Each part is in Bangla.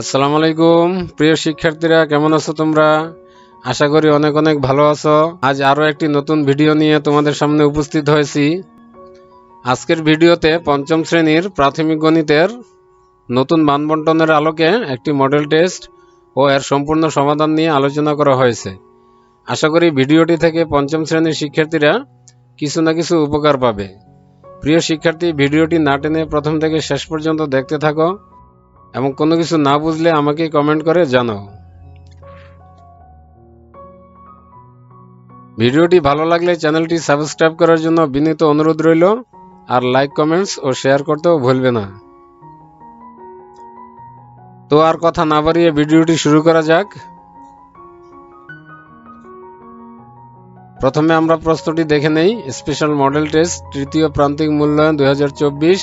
আসসালামু আলাইকুম। প্রিয় শিক্ষার্থীরা, কেমন আছো তোমরা? আশা করি অনেক অনেক ভালো আছো। আজ আরও একটি নতুন ভিডিও নিয়ে তোমাদের সামনে উপস্থিত হয়েছি। আজকের ভিডিওতে পঞ্চম শ্রেণির প্রাথমিক গণিতের নতুন মানবন্টনের আলোকে একটি মডেল টেস্ট ও এর সম্পূর্ণ সমাধান নিয়ে আলোচনা করা হয়েছে। আশা করি ভিডিওটি থেকে পঞ্চম শ্রেণির শিক্ষার্থীরা কিছু না কিছু উপকার পাবে। প্রিয় শিক্ষার্থী, ভিডিওটি না টেনে প্রথম থেকে শেষ পর্যন্ত দেখতে থাকো। এবং কোনো কিছু না বুঝলে আমাকে কমেন্ট করে জানাও। ভিডিওটি ভালো লাগলে চ্যানেলটি সাবস্ক্রাইব করার জন্য বিনীত অনুরোধ রইল, আর লাইক কমেন্টস ও শেয়ার করতেও ভুলবে না। তো আর কথা না বাড়িয়ে ভিডিওটি শুরু করা যাক। প্রথমে আমরা প্রশ্নটি দেখে নেই। স্পেশাল মডেল টেস্ট তৃতীয় প্রান্তিক মূল্যায়ন দু হাজার চব্বিশ।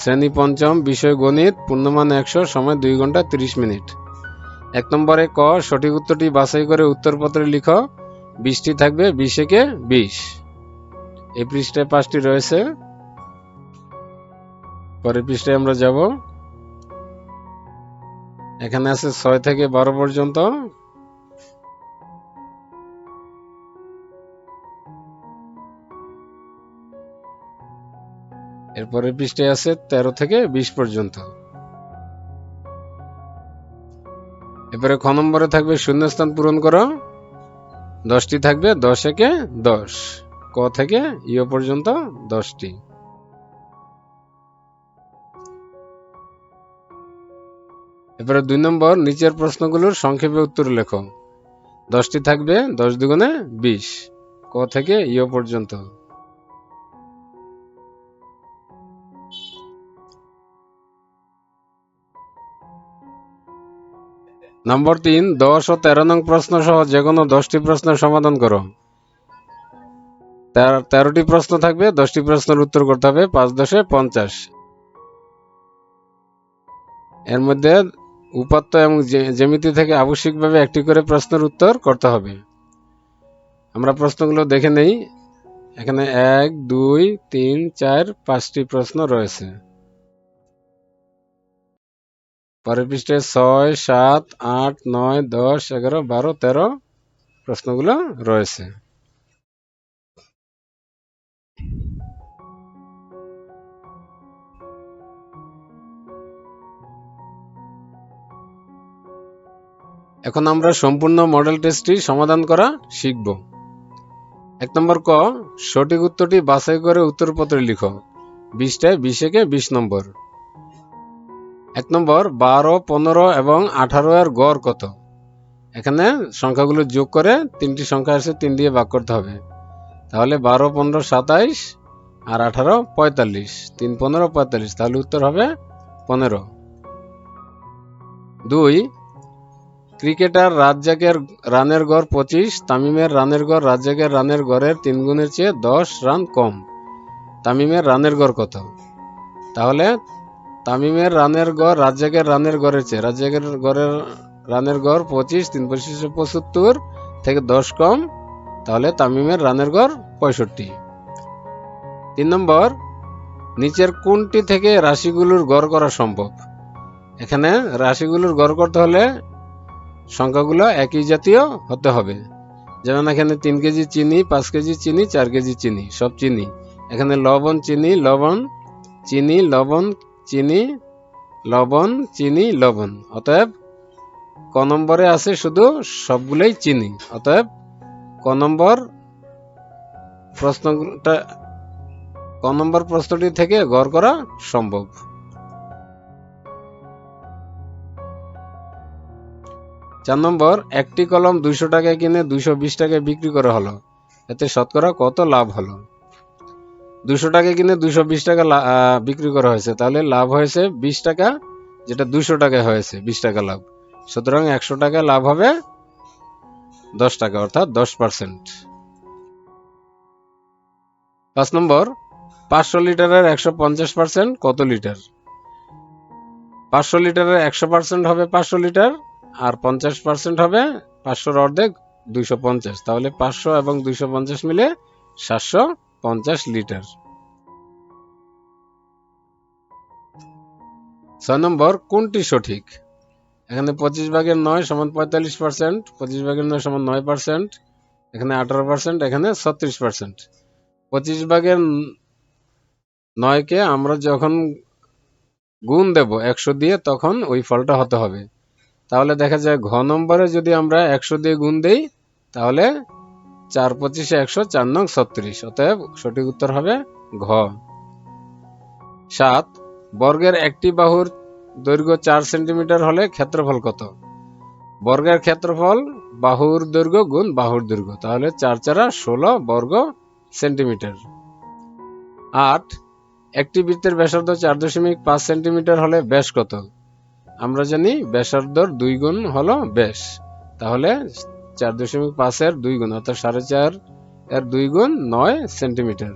শ্রেণি পঞ্চম বিষয় গণিত, পূর্ণমান একশো, সময় দুই ঘণ্টা তিরিশ মিনিট। এক নম্বরে ক, সঠিক উত্তরটি বাছাই করে উত্তরপত্রে লিখো। বিশটি থাকবে, বিশ একে বিশ। এই পৃষ্ঠায় পাঁচটি রয়েছে। পরের পৃষ্ঠায় আমরা যাব। এখানে আছে ছয় থেকে বারো পর্যন্ত। এরপরে পৃষ্ঠায় আছে তেরো থেকে বিশ পর্যন্ত। এরপরে খ নম্বরে থাকবে শূন্যস্থান পূরণ করো। দশটি থাকবে দশ একে দশ। ক থেকে ইয় পর্যন্ত দশটি। এরপরে দুই নম্বর নিচের প্রশ্নগুলোর সংক্ষেপে উত্তর লেখো। দশটি থাকবে দশ দুগুণে বিশ। ক থেকে ইয় পর্যন্ত। নম্বর তিন, দশ ও তেরো নং প্রশ্ন সহ যে কোনো দশটি প্রশ্নের সমাধান করো। তের- তেরোটি প্রশ্ন থাকবে, দশটি প্রশ্নের উত্তর করতে হবে, পাঁচ দশে পঞ্চাশ। এর মধ্যে উপাত্ত এবং জ্যামিতি থেকে আবশ্যিকভাবে একটি করে প্রশ্নের উত্তর করতে হবে। আমরা প্রশ্নগুলো দেখে নেই। এখানে এক, দুই, তিন, চার, পাঁচটি প্রশ্ন রয়েছে। পরের পৃষ্ঠে ছয়, সাত, আট, নয়, দশ, এগারো, বারো, তেরো প্রশ্নগুলো রয়েছে। এখন আমরা সম্পূর্ণ মডেল টেস্টটি সমাধান করা শিখব। এক নম্বর ক, সঠিক উত্তরটি বাছাই করে উত্তরপত্রে লিখো। বিশটায় বিশেকে বিশ নম্বর। এক নম্বর, বারো, পনেরো এবং আঠারো এর গড় কত? এখানে সংখ্যাগুলো যোগ করে তিনটি সংখ্যা আছে, তিন দিয়ে ভাগ করতে হবে। তাহলে বারো, পনেরো, সাতাইশ আর আঠারো, পঁয়তাল্লিশ। তিন, পনেরো, পঁয়তাল্লিশ। তাহলে উত্তর হবে পনেরো। দুই, ক্রিকেটার রাজ্জাকের রানের গড় পঁচিশ, তামিমের রানের গড় রাজ্জাকের রানের গড়ের তিন গুণের চেয়ে দশ রান কম। তামিমের রানের গড় কত? তাহলে তামিমের রানের গড় রাজ্জাকের রানের গড়ের চেয়ে। রাজ্জাকের গড়ের রানের গড় পঁচিশ, তিন পঁচিশে পঁচাত্তর থেকে দশ কম, তাহলে তামিমের রানের গড় পঁয়ষট্টি। তিন নম্বর, নিচের কোনটি থেকে রাশিগুলোর গড় করা সম্ভব? এখানে রাশিগুলোর গড় করতে হলে সংখ্যাগুলো একই জাতীয় হতে হবে। যেমন এখানে তিন কেজি চিনি, পাঁচ কেজি চিনি, চার কেজি চিনি, সব চিনি। এখানে লবণ, চিনি লবণ চিনি, লবণ চিনি, লবণ চিনি, লবণ। অতএব ক নম্বরে আছে শুধু সবগুলোই চিনি। অতএব ক নম্বর প্রশ্নটা, ক নম্বর প্রশ্নটি থেকে গড় করা সম্ভব। চার নম্বর, একটি কলম দুইশো টাকায় কিনে দুইশো বিশ টাকায় বিক্রি করা হলো। এতে শতকরা কত লাভ হলো? দুশো টাকা কিনে দুশো বিশ টাকা বিক্রি করা হয়েছে। তাহলে লাভ হয়েছে বিশ টাকা, যেটা দুশো টাকায় হয়েছে, বিশ টাকা লাভ। সুতরাং একশো টাকা লাভ হবে দশ টাকা, অর্থাৎ দশ পার্সেন্ট পাঁচ নম্বর, পাঁচশো লিটারের একশো পঞ্চাশ পার্সেন্ট কত লিটার? পাঁচশো লিটারের একশো পার্সেন্ট হবে পাঁচশো লিটার, আর পঞ্চাশ পার্সেন্ট হবে পাঁচশোর অর্ধেক দুইশো পঞ্চাশ। তাহলে পাঁচশো এবং দুইশো পঞ্চাশ মিলে সাতশো পঞ্চাশ লিটার। ছয় নম্বর, কোনটি সঠিক? এখানে পঁচিশ ভাগের নয় সমান পঁয়তাল্লিশ পার্সেন্ট, পঁচিশ ভাগের নয় সমান নয় পার্সেন্ট, এখানে আঠারো পার্সেন্ট, এখানে ছত্রিশ পার্সেন্ট। পঁচিশ ভাগের নয়কে আমরা যখন গুণ দেব একশো দিয়ে, তখন ওই ফলটা হতে হবে। তাহলে দেখা যায় ঘ নম্বরে যদি আমরা একশো দিয়ে গুণ দেই, তাহলে চার পঁচিশে একশো, চার নং ছত্রিশ। অতএব সঠিক উত্তর হবে ঘ। সাত, বর্গের একটি বাহুর দৈর্ঘ্য চার সেন্টিমিটার হলে ক্ষেত্রফল কত? বর্গের ক্ষেত্রফল বাহুর দৈর্ঘ্য গুণ বাহুর দৈর্ঘ্য, তাহলে চার চারা ষোলো বর্গ সেন্টিমিটার। আট, একটি বৃত্তের ব্যাসার্ধ চার দশমিক পাঁচ সেন্টিমিটার হলে ব্যাস কত? আমরা জানি ব্যাসার্ধর দুই গুণ হলো ব্যাস, তাহলে চার দশমিক পাঁচের দুই গুণ, অর্থাৎ সাড়ে চার এর দুই গুণ নয় সেন্টিমিটার।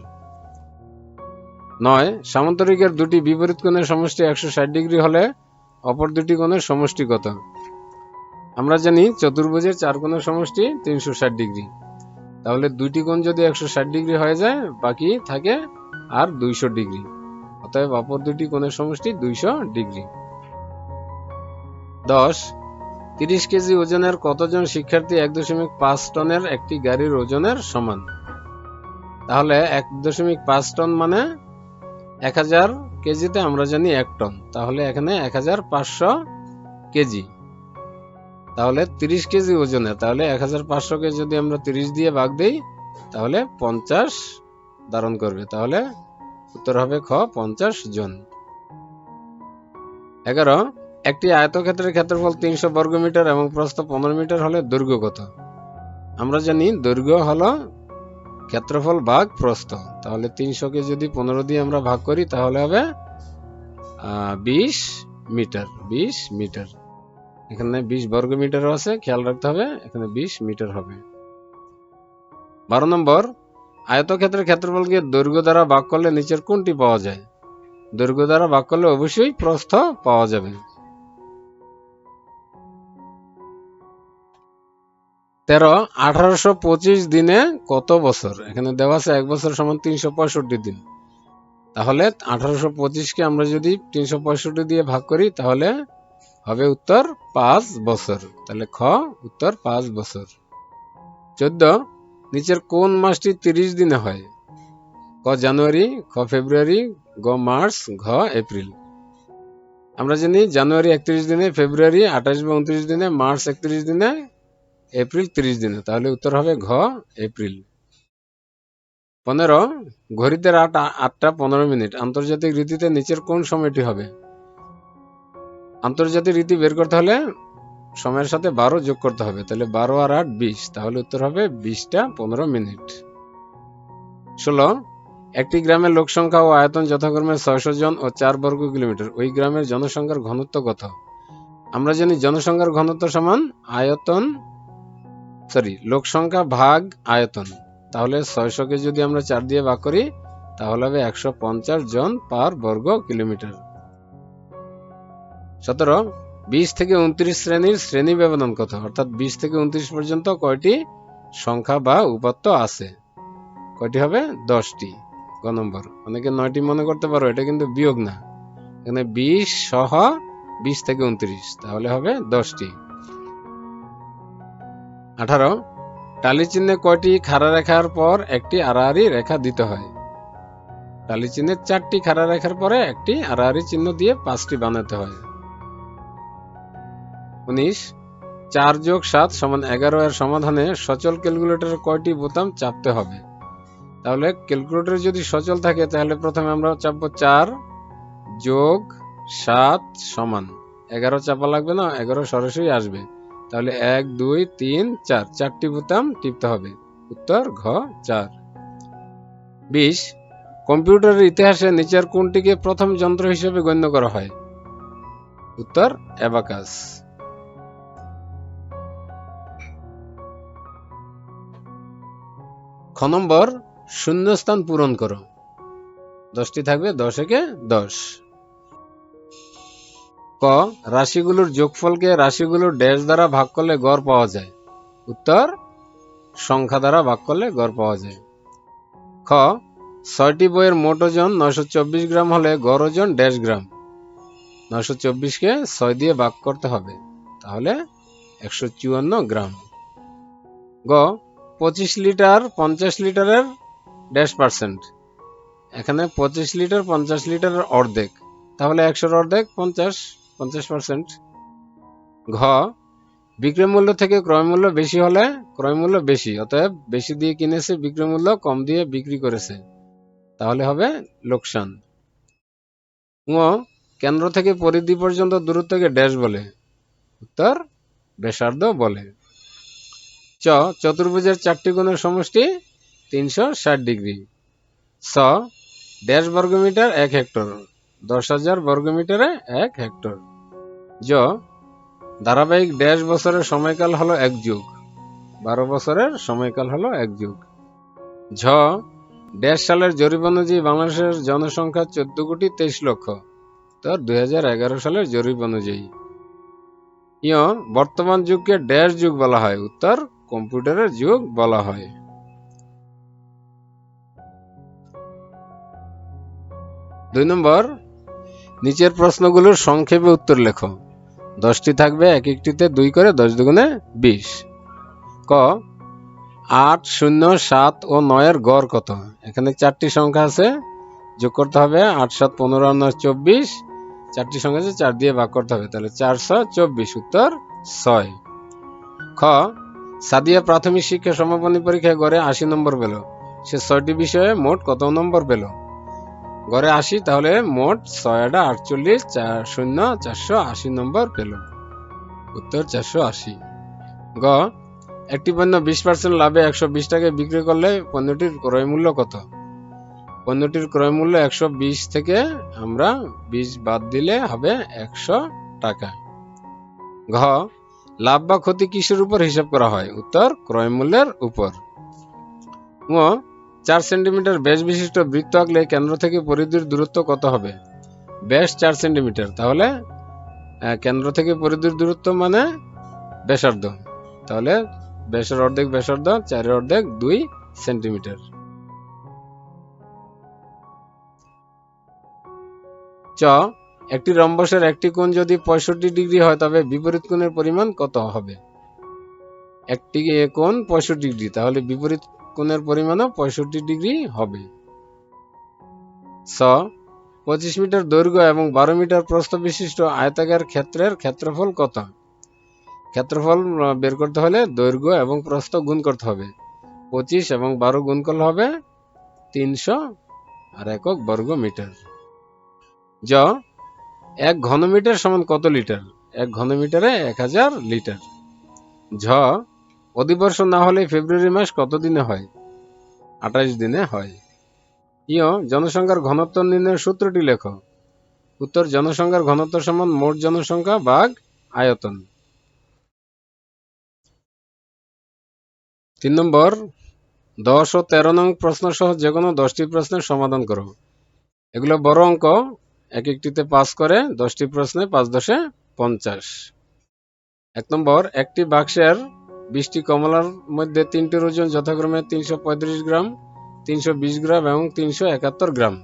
নয়, সামান্তরিকের দুটি বিপরীত কোণের সমষ্টি একশো ষাট ডিগ্রি হলে অপর দুটি কোণের সমষ্টি কত? আমরা জানি চতুর্ভুজের চার কোণের সমষ্টি তিনশো ষাট ডিগ্রি। তাহলে দুইটি কোণ যদি একশো ষাট ডিগ্রি হয়ে যায়, বাকি থাকে আর দুইশো ডিগ্রি। অতএব অপর দুটি কোণের সমষ্টি দুইশো ডিগ্রি। দশ তিরিশ কেজি ওজনের কতজন শিক্ষার্থী এক দশমিক পাঁচ টনের একটি গাড়ির ওজনের সমান? তাহলে এক দশমিক পাঁচ টন মানে এক হাজার কেজিতে আমরা জানি এক টন। তাহলে এখানে এক হাজার পাঁচশো কেজি। তাহলে তিরিশ কেজি ওজনে, তাহলে এক হাজার পাঁচশোকে যদি আমরা তিরিশ দিয়ে ভাগ দিই, তাহলে পঞ্চাশ ধারণ করবে। তাহলে উত্তর হবে খ, পঞ্চাশ জন। এগারো একটি আয়তক্ষেত্রের ক্ষেত্রফল তিনশো বর্গমিটার এবং প্রস্থ পনেরো মিটার হলে দৈর্ঘ্য কত? আমরা জানি দৈর্ঘ্য হলো ক্ষেত্রফল ভাগ প্রস্থ। তাহলে তিনশোকে যদি পনেরো দিয়ে আমরা ভাগ করি, তাহলে হবে বিশ মিটার বিশ মিটার। এখানে বিশ বর্গ মিটারও আছে, খেয়াল রাখতে হবে, এখানে বিশ মিটার হবে। বারো নম্বর, আয়তক্ষেত্রের ক্ষেত্রফলকে দৈর্ঘ্য দ্বারা ভাগ করলে নিচের কোনটি পাওয়া যায়? দৈর্ঘ্য দ্বারা ভাগ করলে অবশ্যই প্রস্থ পাওয়া যাবে। তেরো, আঠারোশো পঁচিশ দিনে কত বছর? এখানে দেওয়া আছে এক বছর সমান তিনশো পঁয়ষট্টি দিন। তাহলে আঠারোশো পঁচিশকে আমরা যদি তিনশো পঁয়ষট্টি দিয়ে ভাগ করি, তাহলে হবে উত্তর পাঁচ বছর। তাহলে খ, উত্তর পাঁচ বছর। চোদ্দ, নিচের কোন মাসটি তিরিশ দিনে হয়? ক জানুয়ারি, খ ফেব্রুয়ারি, গ মার্চ, ঘ এপ্রিল। আমরা জানি জানুয়ারি একত্রিশ দিনে, ফেব্রুয়ারি আঠাশ বা উনত্রিশ দিনে, মার্চ একত্রিশ দিনে এপ্রিল তিরিশ দিনে, তাহলে উত্তর হবে ঘ এপ্রিল। পনেরো ঘড়িতে রাত আটটা পনেরো মিনিট। আন্তর্জাতিক রীতিতে নিচের কোন সময়টি হবে? আন্তর্জাতিক রীতি বের করতে হলে সময়ের সাথে বারো যোগ করতে হবে, তাহলে বারো আর আট বিশ, তাহলে উত্তর হবে বিশটা পনেরো মিনিট। ষোলো, একটি গ্রামের লোক সংখ্যা ও আয়তন যথাক্রমে ছয়শো জন ও চার বর্গ কিলোমিটার, ওই গ্রামের জনসংখ্যার ঘনত্ব কত? আমরা জানি জনসংখ্যার ঘনত্ব সমান আয়তন সরি লোক সংখ্যা ভাগ আয়তন। তাহলে ছয়শকে যদি আমরা চার দিয়ে ভাগ করি, তাহলে হবে একশো পঞ্চাশ জন পার বর্গ কিলোমিটার। সতেরো, বিশ থেকে উনত্রিশ শ্রেণির শ্রেণি ব্যবধান কত? অর্থাৎ বিশ থেকে উনত্রিশ পর্যন্ত কয়টি সংখ্যা বা উপাত্ত আছে? কয়টি হবে? দশটি। গ নম্বর। অনেকে নয়টি মনে করতে পারো, এটা কিন্তু বিয়োগ না। এখানে বিশ সহ বিশ থেকে উনত্রিশ, তাহলে হবে দশটি। আঠারো। টালি চিহ্নে কয়টি খাড়া রেখার পর একটি আড়াআড়ি রেখা দিতে হয়? টালি চিহ্নে চারটি খাড়া রেখার পরে একটি আড়াআড়ি চিহ্ন দিয়ে পাঁচটি বানাতে হয়। উনিশ। চার যোগ সাত সমান এগারো এর সমাধানে সচল ক্যালকুলেটরের কয়টি বোতাম চাপতে হবে? তাহলে ক্যালকুলেটর যদি সচল থাকে, তাহলে প্রথমে আমরা চাপবো চার যোগ সাত সমান। এগারো চাপা লাগবে না, এগারো সরাসরি আসবে। তাহলে এক, দুই, তিন, চার। চারটি বোতাম টিপতে হবে। উত্তর, ঘ, চার। বিশ। কম্পিউটারের ইতিহাসে নিচের কোনটিকে প্রথম যন্ত্র হিসেবে গণ্য করা হয়? উত্তর, অ্যাবাকাস। খ নম্বর, শূন্যস্থান পূরণ করো। দশটি থাকবে দশ একে দশ। ক, রাশিগুলোর যোগফলকে রাশিগুলোর ড্যাশ দ্বারা ভাগ করলে গড় পাওয়া যায়। উত্তর, সংখ্যা দ্বারা ভাগ করলে গড় পাওয়া যায়। খ, ছয়টি বইয়ের মোট ওজন নয়শো চব্বিশ গ্রাম হলে গড় ওজন ড্যাশ গ্রাম। নয়শো চব্বিশকে ছয় দিয়ে ভাগ করতে হবে, তাহলে একশো চুয়ান্ন গ্রাম। গ, পঁচিশ লিটার পঞ্চাশ লিটারের ড্যাশ পার্সেন্ট। এখানে পঁচিশ লিটার পঞ্চাশ লিটারের অর্ধেক, তাহলে একশোর অর্ধেক পঞ্চাশ। পঞ্চাশ পার্সেন্ট ঘ, বিক্রয় মূল্য থেকে ক্রয় মূল্য বেশি হলে ক্রয় মূল্য বেশি, অতএব বেশি দিয়ে কিনেছে, বিক্রয় মূল্য কম দিয়ে বিক্রি করেছে। তাহলে হবে লোকসান। ঙ, কেন্দ্র থেকে পরিধি পর্যন্ত দূরত্বকে ড্যাশ বলে, উত্তর ব্যাসার্ধ বলে। চ, চতুর্ভুজের চারটি কোণের সমষ্টি তিনশো ষাট ডিগ্রি। স, ড্যাশ বর্গমিটার এক হেক্টর। দশ হাজার বর্গমিটারে এক হেক্টর। জ ধারাবাহিক ড্যাশ বছরের সময়কাল হলো এক যুগ, বারো বছরের সময়কাল হলো এক যুগ। ঝ ড্যাশ সালের জরিপ অনুযায়ী বাংলাদেশের জনসংখ্যা চোদ্দ কোটি তেইশ লক্ষ, তো দুই সালের জরিপ অনুযায়ী। ইয় বর্তমান যুগকে ড্যাশ যুগ বলা হয়, উত্তর কম্পিউটারের যুগ বলা হয়। দুই নম্বর নিচের প্রশ্নগুলোর সংক্ষেপে উত্তর লেখো। দশটি থাকবে, এক একটিতে দুই করে দশ দুগুণে বিশ। ক, আট, শূন্য, সাত ও নয়ের গড় কত? এখানে চারটি সংখ্যা আছে, যোগ করতে হবে আট, সাত, পনেরো, নয়, চব্বিশ। চারটি সংখ্যা আছে, চার দিয়ে ভাগ করতে হবে, তাহলে চারশো চব্বিশ, উত্তর ছয়। খ, সাদিয়া প্রাথমিক শিক্ষা সমাপনী পরীক্ষায় গড়ে আশি নম্বর পেল। সে ছয়টি বিষয়ে মোট কত নম্বর পেল? গড়ে আসি, তাহলে মোট ছয়টা আটচল্লিশ, চার শূন্য, চারশো আশি নম্বর পেল। উত্তর চারশো আশি। গ, একটি পণ্য বিশ পার্সেন্ট লাভে একশো বিশ টাকায় বিক্রি করলে পণ্যটির ক্রয় মূল্য কত? পণ্যটির ক্রয় মূল্য একশো বিশ থেকে আমরা বিশ বাদ দিলে হবে একশো টাকা। ঘ, লাভ বা ক্ষতি কিসের উপর হিসাব করা হয়? উত্তর, ক্রয় মূল্যের উপর। চার সেন্টিমিটার ব্যাস বিশিষ্ট বৃত্ত আঁকলে কেন্দ্র থেকে পরিধির দূরত্ব কত হবে? ব্যাস চার সেন্টিমিটার। তাহলে কেন্দ্র থেকে পরিধির দূরত্ব মানে ব্যাসার্ধ। তাহলে, ব্যাসের অর্ধেক ব্যাসার্ধ, চারের অর্ধেক দুই সেন্টিমিটার। চ, একটি রম্বসের একটি কোণ যদি পঁয়ষট্টি ডিগ্রি হয়, তবে বিপরীত কোণের পরিমাণ কত হবে? একটি কোণ পঁয়ষট্টি ডিগ্রি। তাহলে বিপরীত কোণের পরিমাণও পঁয়ষট্টি ডিগ্রি হবে। স পঁচিশ মিটার দৈর্ঘ্য এবং বারো মিটার প্রস্থ বিশিষ্ট আয়তাকার ক্ষেত্রের ক্ষেত্রফল কত? ক্ষেত্রফল বের করতে হলে দৈর্ঘ্য এবং প্রস্থ গুণ করতে হবে। পঁচিশ এবং বারো গুণ করলে হবে তিনশো আর একক বর্গ মিটার। জ, এক ঘনমিটার সমান কত লিটার? এক ঘনমিটারে এক হাজার লিটার। ঝ অধিবর্ষ না হলে ফেব্রুয়ারি মাস কত দিনে হয়? আঠাইশ দিনে হয়। ইয়, জনসংখ্যার ঘনত্ব নির্ণয়ের সূত্রটি লেখো। উত্তর, জনসংখ্যার ঘনত্ব সমান মোট জনসংখ্যা ভাগ আয়তন। তিন নম্বর, দশ ও তেরো নং প্রশ্ন সহ যে কোনো দশটি প্রশ্নের সমাধান করো। এগুলো বড় অঙ্ক, এক একটিতে পাস করে দশটি প্রশ্নে পাঁচ দশে পঞ্চাশ। এক নম্বর, একটি বাক্সের বিশটি কমলার মধ্যে তিনটির ওজন যথাক্রমে তিনশো পঁয়ত্রিশ গ্রাম, তিনশো বিশ গ্রাম এবং তিনশো একাত্তর গ্রাম।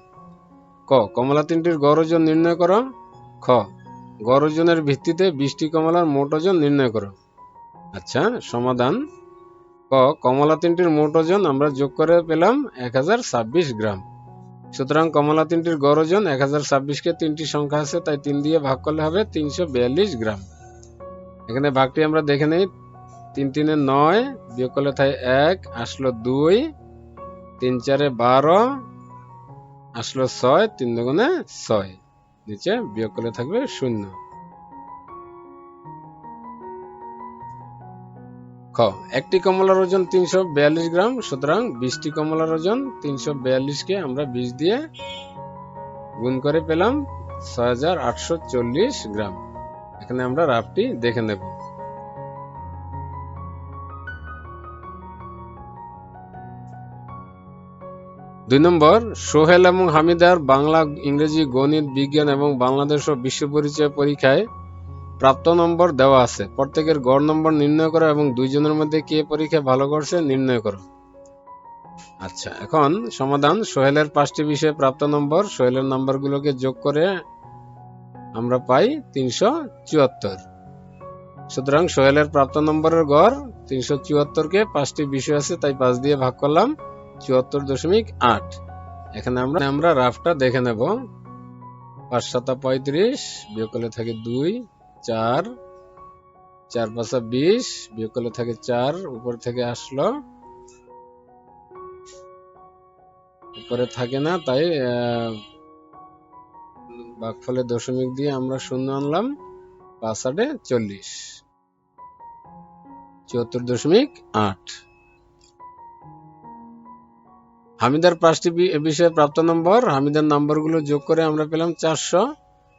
ক, কমলা তিনটির গড় ওজন নির্ণয় করো। খ, গড় ওজনের ভিত্তিতে বিশটি কমলার মোট ওজন নির্ণয় করো। আচ্ছা সমাধান। ক, কমলা তিনটির মোট ওজন আমরা যোগ করে পেলাম এক হাজার ছাব্বিশ গ্রাম। সুতরাং কমলা তিনটির গড় ওজন এক হাজার ছাব্বিশকে তিনটি সংখ্যা আছে, তাই তিন দিয়ে ভাগ করলে হবে তিনশো বিয়াল্লিশ গ্রাম। এখানে ভাগটি আমরা দেখে নেই। তিন তিনে নয়, বিয়োগ করলে তাই এক, আসলো দুই, তিন চারে বারো, আসলো ছয়, তিন দুগুণে ছয়, নিচে বিয়োগ করলে থাকবে শূন্য। খ, একটি কমলার ওজন তিনশো বিয়াল্লিশ গ্রাম, সুতরাং বিশটি কমলার ওজন তিনশো বিয়াল্লিশকে আমরা বিশ দিয়ে গুণ করে পেলাম ছয় হাজার আটশো চল্লিশ গ্রাম। এখানে আমরা রাফটি দেখে নেব। দুই নম্বর, সোহেল এবং হামিদার বাংলা, ইংরেজি, গণিত, বিজ্ঞান এবং বাংলাদেশ ও বিশ্ব পরিচয় পরীক্ষায় প্রাপ্ত নম্বর দেওয়া আছে। প্রত্যেকের গড় নম্বর নির্ণয় করো এবং দুইজনের মধ্যে কে পরীক্ষায় ভালো করছে নির্ণয় করো। আচ্ছা এখন সমাধান, সোহেলের পাঁচটি বিষয়ে প্রাপ্ত নম্বর, সোহেলের নম্বরগুলোকে যোগ করে আমরা পাই তিনশো চুয়াত্তর। সুতরাং সোহেলের প্রাপ্ত নম্বরের গড় তিনশো চুয়াত্তরকে পাঁচটি বিষয় আছে, তাই পাঁচ দিয়ে ভাগ করলাম। চুয়াত্তর দশমিক আট। এখানে আমরা আমরা রাফটা দেখে নেব। পাঁচ সাতা পঁয়ত্রিশ, বিয়োগ করলে থাকে দুই, চার চার পাঁচা বিশ, বিয়োগ করলে থাকে চার, উপর থেকে আসলো। উপরে থাকে না, তাই ভাগফলে দশমিক দিয়ে আমরা শূন্য আনলাম, পাঁচ আটে চল্লিশ। চুয়াত্তর দশমিক আট। হামিদার পাঁচটি বি- বিষয়ে প্রাপ্ত নম্বর, হামিদার নম্বরগুলো যোগ করে আমরা পেলাম চারশো।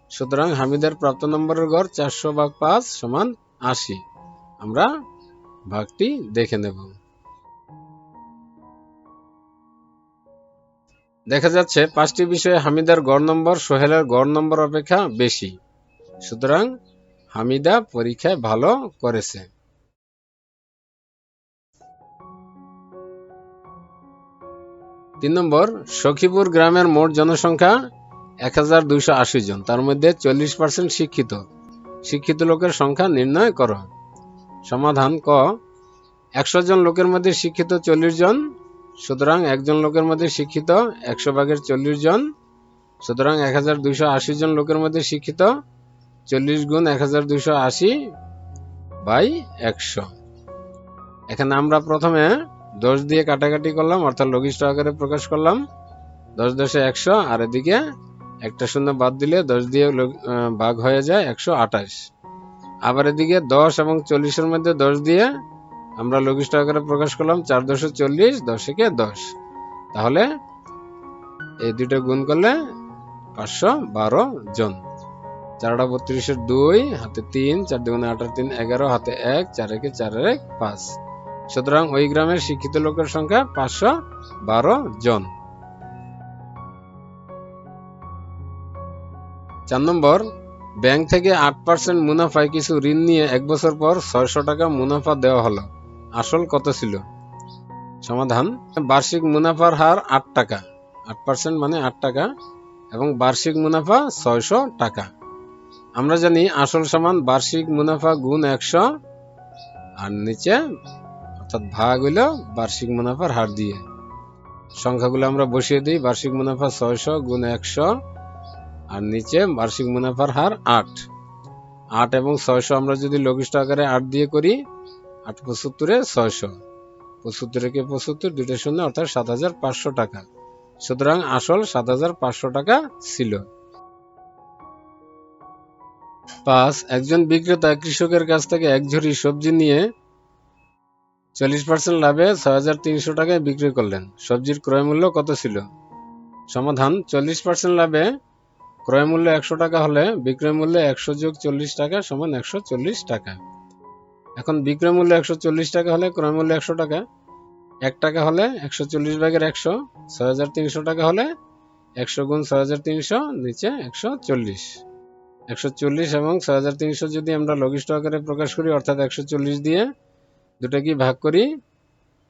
সুতরাং হামিদার প্রাপ্ত নম্বরের গড় চারশো ভাগ পাঁচ সমান আশি। আমরা ভাগটি দেখে নেব। দেখা যাচ্ছে পাঁচটি বিষয়ে হামিদার গড় নম্বর, সোহেলের গড় নম্বর অপেক্ষা বেশি। সুতরাং হামিদা পরীক্ষায় ভালো করেছে। তিন নম্বর, সখীপুর গ্রামের মোট জনসংখ্যা এক হাজার দুইশো আশি জন। তার মধ্যে চল্লিশ পার্সেন্ট শিক্ষিত। শিক্ষিত লোকের সংখ্যা নির্ণয় করো। সমাধান ক। একশো জন লোকের মধ্যে শিক্ষিত চল্লিশ জন, সুতরাং একজন লোকের মধ্যে শিক্ষিত একশো ভাগের চল্লিশ জন, সুতরাং এক হাজার দুইশো আশি জন লোকের মধ্যে শিক্ষিত চল্লিশ গুণ এক হাজার দুইশো আশি বাই একশো। এখানে আমরা প্রথমে দশ দিয়ে কাটাকাটি করলাম, অর্থাৎ লঘিষ্ঠ আকারে প্রকাশ করলাম। দশ দশে একশো, আর এদিকে একটা শূন্য বাদ দিলে দশ দিয়ে ভাগ হয়ে যায় একশো আঠাশ। আবার এদিকে দশ এবং চল্লিশের মধ্যে দশ দিয়ে আমরা লঘিষ্ঠ আকারে প্রকাশ করলাম, চার দশে চল্লিশ দশকে দশ। তাহলে এই দুটো গুণ করলে পাঁচশো বারো জন। চারটা বত্রিশের দুই, হাতে তিন, চার দুগুণে আঠারো, তিন, এগারো, হাতে এক, চার একে চার, এক, পাঁচ। সুতরাং ওই গ্রামের শিক্ষিত লোকের সংখ্যা পাঁচশো বারো জন। চার নম্বর, ব্যাংক থেকে আট পার্সেন্ট মুনাফায় কিছু ঋণ নিয়ে এক বছর পর ছয়শো টাকা মুনাফা দেওয়া হলো। আসল কত ছিল? সমাধান, বার্ষিক মুনাফার হার আট টাকা। আট পার্সেন্ট মানে আট টাকা এবং বার্ষিক মুনাফা ছয়শো টাকা। আমরা জানি আসল সমান বার্ষিক মুনাফা গুণ একশো, আর নিচে অর্থাৎ ভাগ হইল বার্ষিক মুনাফার হার দিয়ে। সংখ্যাগুলো আমরা বসিয়ে দিই, বার্ষিক মুনাফা ছয়শো গুণ একশো, আর নিচে বার্ষিক মুনাফার হার আট। আট এবং ছয়শো আমরা যদি লঘিষ্ঠ আকারে আট দিয়ে করি, আট পঁচাত্তরে ছয়শো। একে পঁচাত্তর? দুইটা শূন্য, অর্থাৎ সাত হাজার পাঁচশো টাকা। সুতরাং আসল সাত হাজার পাঁচশো টাকা ছিল। পাঁচ, একজন বিক্রেতা কৃষকের কাছ থেকে এক ঝুড়ি সবজি নিয়ে চল্লিশ পার্সেন্ট লাভে ছয় হাজার তিনশো টাকায় বিক্রি করলেন। সবজির ক্রয় মূল্য কত ছিল? সমাধান, চল্লিশ পার্সেন্ট লাভে ক্রয় মূল্য একশো টাকা হলে বিক্রয় মূল্য একশো যোগ চল্লিশ টাকা সমান একশো চল্লিশ টাকা। এখন বিক্রয় মূল্য একশো চল্লিশ টাকা হলে ক্রয় মূল্য একশো টাকা, এক টাকা হলে একশো চল্লিশ ভাগের একশো, ছয় হাজার তিনশো টাকা হলে একশো গুণ ছয় হাজার তিনশো, নিচে একশো চল্লিশ। একশো চল্লিশ এবং ছয় হাজার তিনশো যদি আমরা লঘিষ্ঠ আকারে প্রকাশ করি, অর্থাৎ একশো চল্লিশ দিয়ে দুটো কি ভাগ করি?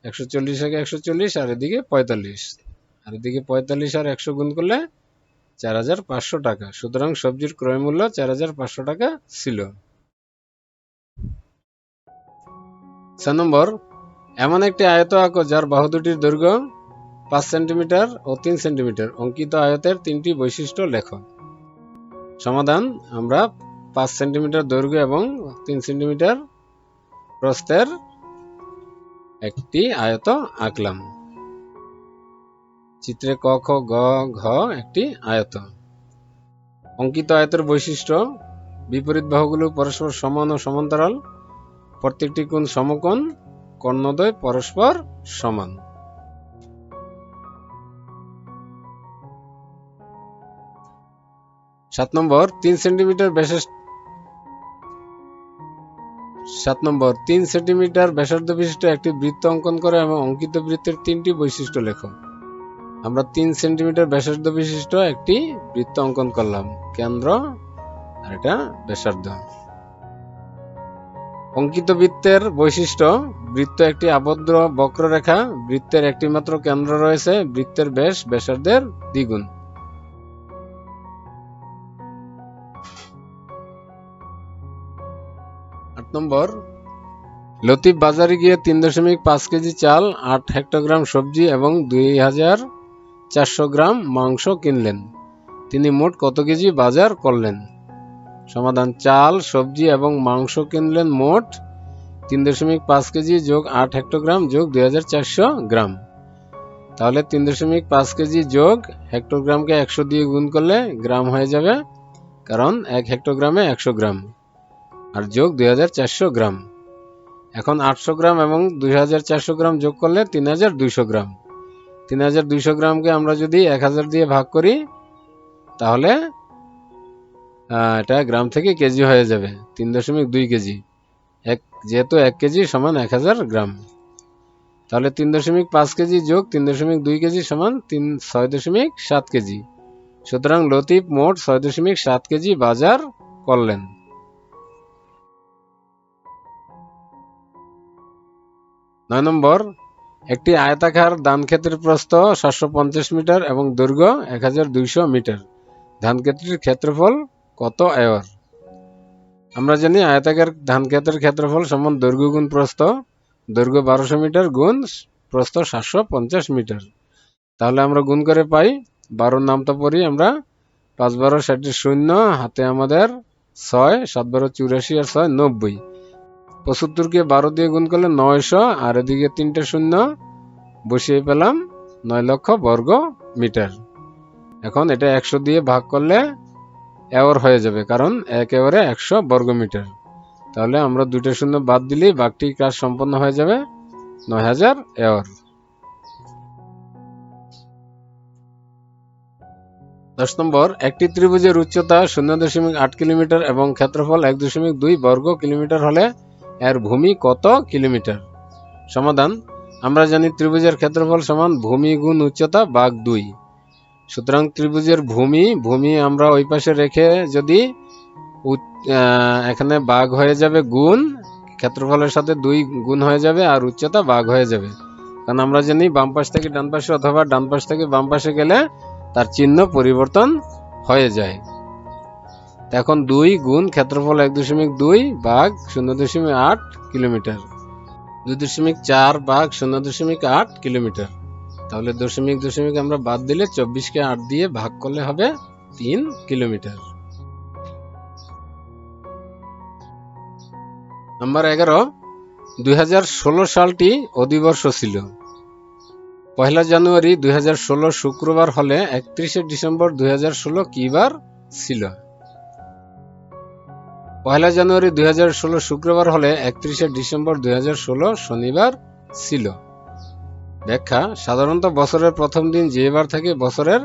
একশো চল্লিশ আগে একশো চল্লিশ, আর এদিকে পঁয়তাল্লিশ। আর এদিকে পঁয়তাল্লিশ আর একশো গুণ করলে চার হাজার পাঁচশো টাকা। সুতরাং সবজির ক্রয় মূল্য চার হাজার পাঁচশো টাকা ছিল। ছয় নম্বর, এমন একটি আয়ত আঁকো যার বাহু দুটির দৈর্ঘ্য পাঁচ সেন্টিমিটার ও তিন সেন্টিমিটার, অঙ্কিত আয়তের তিনটি বৈশিষ্ট্য লেখো। সমাধান, আমরা পাঁচ সেন্টিমিটার দৈর্ঘ্য এবং তিন সেন্টিমিটার প্রস্থের একটি আয়ত আঁকলাম। চিত্রে ক, খ, গ, ঘ একটি আয়ত। অঙ্কিত আয়তের বৈশিষ্ট্য, বিপরীত বাহুগুলো পরস্পর সমান ও সমান্তরাল। প্রত্যেকটি কোণ সমকোণ, কর্ণদ্বয় পরস্পর সমান। সাত নম্বর, তিন সেন্টিমিটার ব্যাসের সাত নম্বর, তিন সেন্টিমিটার ব্যাসার্ধ বিশিষ্ট একটি বৃত্ত অঙ্কন করে এবং অঙ্কিত বৃত্তের তিনটি বৈশিষ্ট্য লেখো। আমরা তিন সেন্টিমিটার ব্যাসার্ধ বিশিষ্ট একটি বৃত্ত অঙ্কন করলাম, কেন্দ্র আর এটা ব্যাসার্ধ। অঙ্কিত বৃত্তের বৈশিষ্ট্য, বৃত্ত একটি আবদ্ধ বক্ররেখা, বৃত্তের একটি মাত্র কেন্দ্র রয়েছে, বৃত্তের ব্যাস ব্যাসার্ধের দ্বিগুণ। নম্বর, লতিফ বাজারে গিয়ে তিন দশমিক পাঁচ কেজি চাল, আট হেক্টোগ্রাম সবজি এবং দুই হাজার চারশো গ্রাম মাংস কিনলেন। তিনি মোট কত কেজি বাজার করলেন? সমাধান, চাল, সবজি এবং মাংস কিনলেন মোট তিন দশমিক পাঁচ কেজি যোগ আট হেক্টোগ্রাম যোগ দুই হাজার চারশো গ্রাম। তাহলে তিন দশমিক পাঁচ কেজি যোগ হেক্টোগ্রামকে একশো দিয়ে গুণ করলে গ্রাম হয়ে যাবে কারণ এক হেক্টোগ্রামে একশো গ্রাম। আর যোগ দুই হাজার চারশো গ্রাম। এখন আটশো গ্রাম এবং দুই হাজার চারশো গ্রাম যোগ করলে তিন হাজার দুইশো গ্রাম। তিন হাজার দুইশো গ্রামকে আমরা যদি এক হাজার দিয়ে ভাগ করি, তাহলে এটা গ্রাম থেকে কেজি হয়ে যাবে, তিন দশমিক দুই কেজি। এক, যেহেতু এক কেজি সমান এক হাজার গ্রাম। তাহলে তিন দশমিক পাঁচ কেজি যোগ তিন দশমিক দুই কেজি সমান তিন, ছয় দশমিক সাত কেজি। সুতরাং লতিফ মোট ছয় দশমিক সাত কেজি বাজার করলেন। নয় নম্বর, একটি আয়তাকার ধান ক্ষেতের প্রস্থ সাতশো পঞ্চাশ মিটার এবং দৈর্ঘ্য এক হাজার দুইশো মিটার। ধান ক্ষেত্রের ক্ষেত্রফল কত এওয়ার আমরা জানি আয়তাকার ধান ক্ষেতের ক্ষেত্রফল সমান দৈর্ঘ্য গুণ প্রস্থ। দৈর্ঘ্য বারোশো মিটার গুণ প্রস্থ সাতশো পঞ্চাশ মিটার। তাহলে আমরা গুণ করে পাই, বারোর নামটা পড়ি আমরা। পাঁচ বারো ষাটটি শূন্য, হাতে আমাদের ছয়, সাত বারো চুরাশি আর ছয় নব্বই। পঁচাত্তরকে বারো দিয়ে গুণ করলে নয়শো, আর এদিকে তিনটে শূন্য, বসিয়ে পেলাম নয় লক্ষ বর্গ মিটার। এখন এটা একশো দিয়ে ভাগ করলে এওয়ার হয়ে যাবে, কারণ এক এওয়ারে একশো বর্গ মিটার। তাহলে আমরা দুটো শূন্য বাদ দিলেই বাঘটি কাজ সম্পন্ন হয়ে যাবে নয় হাজার এওয়ার দশ নম্বর, একটি ত্রিভুজের উচ্চতা শূন্য দশমিক আট কিলোমিটার এবং ক্ষেত্রফল এক দশমিক দুই বর্গ কিলোমিটার হলে এর ভূমি কত কিলোমিটার? সমাধান, আমরা জানি ত্রিভুজের ক্ষেত্রফল সমান ভূমি গুণ উচ্চতা বাঘ দুই। সুতরাং ত্রিভুজের ভূমি ভূমি আমরা ওই পাশে রেখে যদি এখানে বাঘ হয়ে যাবে গুণ, ক্ষেত্রফলের সাথে দুই গুণ হয়ে যাবে আর উচ্চতা বাঘ হয়ে যাবে। কারণ আমরা জানি বাম পাশ থেকে ডান পাশে অথবা ডান পাশ থেকে বাম পাশে গেলে তার চিহ্ন পরিবর্তন হয়ে যায়। এখন দুই গুণ ক্ষেত্রফল এক দশমিক দুই বাঘ শূন্য দশমিক আট কিলোমিটার। দুই দশমিক চার বাঘ শূন্য দশমিক আট কিলোমিটার। তাহলে দশমিক দশমিক আমরা বাদ দিলে চব্বিশকে আট দিয়ে ভাগ করলে হবে তিন কিলোমিটার। নাম্বার এগারো, দুই সালটি অধিবর্ষ ছিল। পয়লা জানুয়ারি দুই হাজার ষোলো শুক্রবার হলে একত্রিশে ডিসেম্বর দুই কি বার ছিল? পয়লা জানুয়ারি দুই হাজার ষোলো শুক্রবার হলে একত্রিশে ডিসেম্বর দুই হাজার ষোলো শনিবার ছিল। ব্যাখ্যা, সাধারণত বছরের প্রথম দিন যে বার থাকে, বছরের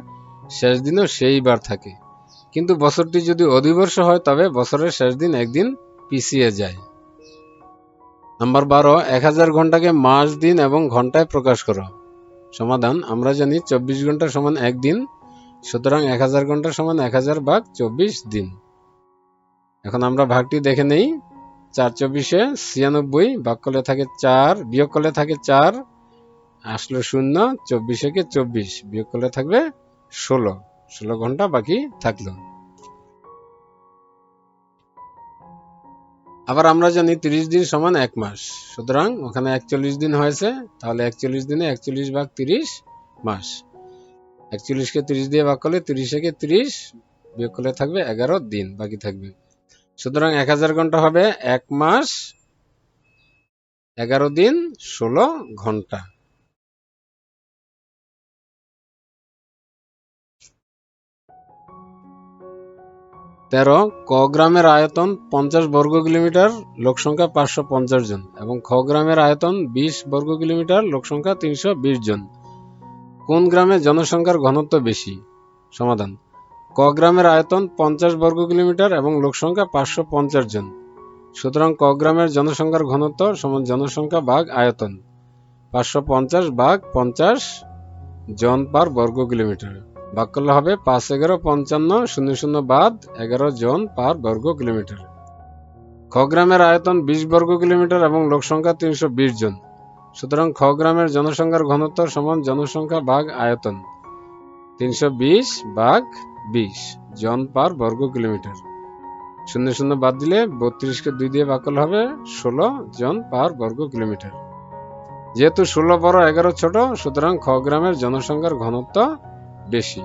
শেষ দিনও সেই বার থাকে। কিন্তু বছরটি যদি অধিবর্ষ হয়, তবে বছরের শেষ দিন একদিন পিছিয়ে যায়। নাম্বার বারো, এক হাজার ঘন্টাকে মাস, দিন এবং ঘন্টায় প্রকাশ করো। সমাধান, আমরা জানি চব্বিশ ঘণ্টা সমান একদিন, সুতরাং এক হাজার ঘণ্টা সমান এক হাজার ভাগ চব্বিশ দিন। এখন আমরা ভাগটি দেখে নেই। চার চব্বিশে ছিয়ানব্বই, ভাগ করলে থাকে চার, বিয়োগ করলে থাকে চার, আসলো শূন্য, চব্বিশে কে চব্বিশ, বিয়োগ করলে থাকবে ষোলো। ষোলো ঘণ্টা বাকি থাকল। আবার আমরা জানি তিরিশ দিন সমান এক মাস, সুতরাং ওখানে একচল্লিশ দিন হয়েছে, তাহলে একচল্লিশ দিনে একচল্লিশ ভাগ তিরিশ মাস। একচল্লিশকে তিরিশ দিয়ে ভাগ করলে তিরিশে কে তিরিশ, বিয়োগ করলে থাকবে এগারো দিন, বাকি থাকবে। সুতরাং এক হাজার ঘণ্টা হবে এক মাস, এগারো দিন, ষোলো ঘণ্টা। তেরো, ক গ্রামের আয়তন পঞ্চাশ বর্গ কিলোমিটার, লোক সংখ্যা পাঁচশো পঞ্চাশ জন। এবং খ গ্রামের আয়তন বিশ বর্গ কিলোমিটার, লোক সংখ্যা তিনশো বিশ জন। কোন গ্রামে জনসংখ্যার ঘনত্ব বেশি? সমাধান। ক গ্রামের আয়তন পঞ্চাশ বর্গ কিলোমিটার এবং লোক সংখ্যা পাঁচশো পঞ্চাশ জন। সুতরাং ক গ্রামের জনসংখ্যার ঘনত্ব সমান জনসংখ্যা ভাগ আয়তন। পাঁচশো পঞ্চাশ ভাগ পঞ্চাশ জন পার বর্গ কিলোমিটার। ভাগ করলে হবে পাঁচ এগারো পঞ্চান্ন শূন্য শূন্য বাদ এগারো জন পার বর্গ কিলোমিটার। খ গ্রামের আয়তন বিশ বর্গ কিলোমিটার এবং লোক সংখ্যা তিনশো বিশ জন। সুতরাং খ গ্রামের জনসংখ্যার ঘনত্ব সমান জনসংখ্যা ভাগ আয়তন। তিনশো বিশ ভাগ বিশ জন পার বর্গ কিলোমিটার। শূন্য শূন্য বাদ দিলে বত্রিশকে দুই দিয়ে বাকল হবে ষোলো জন পার বর্গ কিলোমিটার। যেহেতু ষোলো বড় এগারো ছোট, সুতরাং খ গ্রামের জনসংখ্যার ঘনত্ব বেশি।